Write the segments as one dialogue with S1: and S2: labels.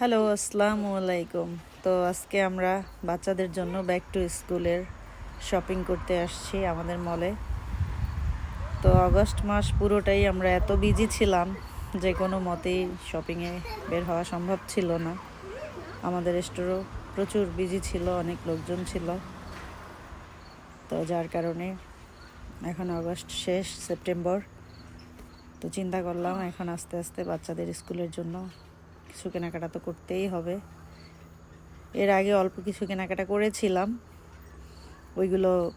S1: Hello, আসসালামু আলাইকুম। তো আজকে আমরা বাচ্চাদের জন্য ব্যাক টু স্কুলের শপিং করতে আসছি আমাদের মলে। তো আগস্ট মাস পুরোটাই আমরা এত বিজি ছিলাম, যে কোনো মতেই শপিংয়ে বের হওয়া সম্ভব ছিল না। আমাদের স্টোরও প্রচুর বিজি ছিল, অনেক লোকজন ছিল। তো যার কারণে এখন আগস্ট শেষ, সেপ্টেম্বর। তো চিন্তা করলাম এখন আস্তে আস্তে বাচ্চাদের স্কুলের জন্য কিছু কেনাকাটা তো করতেই হবে। এর আগে অল্প কিছু কেনাকাটা করেছিলাম। ওইগুলো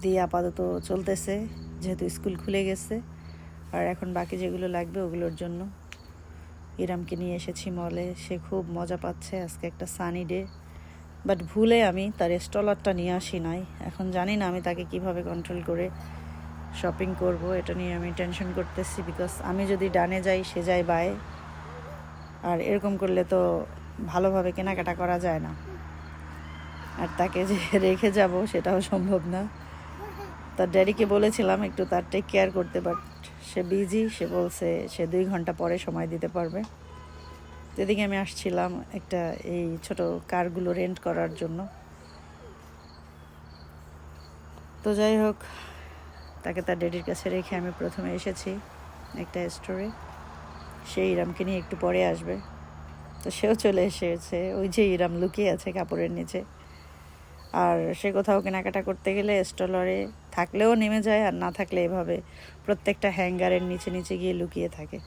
S1: দিয়ে আপাতত চলতেছে, যেহেতু স্কুল খুলে গেছে। আর এখন বাকি যেগুলো লাগবে ওগুলোর জন্য। ইরামকে নিয়ে এসেছি মলে, সে খুব মজা পাচ্ছে, আজকে একটা সানি ডে। বাট ভুলে আমি তার স্টলারটা নিয়ে আসি নাই। এখন জানি না আমি তাকে কীভাবে কন্ট্রোল করে শপিং করব, এটা নিয়ে আমি টেনশন করতেছি বিকজ আমি যদি ডানে যাই, সে যায় বায়ে। আর এরকম করলে তো ভালোভাবে কেনাকাটা করা যায় না। আর তাকে যে রেখে যাব সেটাও সম্ভব না। তার ড্যাডিকে বলেছিলাম একটু তার টেক কেয়ার করতে বাট সে বিজি সে বলছে সে দুই ঘণ্টা পরে সময় দিতে পারবে। এদিকে আমি আসছিলাম একটা এই ছোট কারগুলো রেন্ট করার জন্য। তো যাই হোক, তাকে তার ড্যাডির কাছে রেখে আমি প্রথমে এসেছি একটা স্টোরে সে ইরামকে নিয়ে একটু পরে আসবে। তো সেও চলে এসেছে। ওই যে ইরাম লুকিয়ে আছে কাপড়ের নিচে। আর সে কোথাও কেনাকাটা করতে গেলে স্টলরে থাকলেও নেমে যায় আর না থাকলে এভাবে প্রত্যেকটা হ্যাঙ্গারের নিচে নিচে গিয়ে লুকিয়ে থাকে।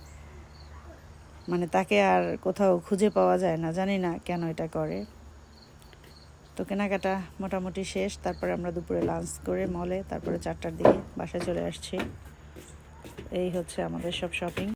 S1: মানে তাকে আর কোথাও খুঁজে পাওয়া যায় না। জানি না কেন এটা করে। তো কেনাকাটা মোটামুটি শেষ। তারপরে আমরা দুপুরে লাঞ্চ করে মলে তারপরে চারটার দিকে বাসায় চলে আসছি। এই হচ্ছে আমাদের সব শপিং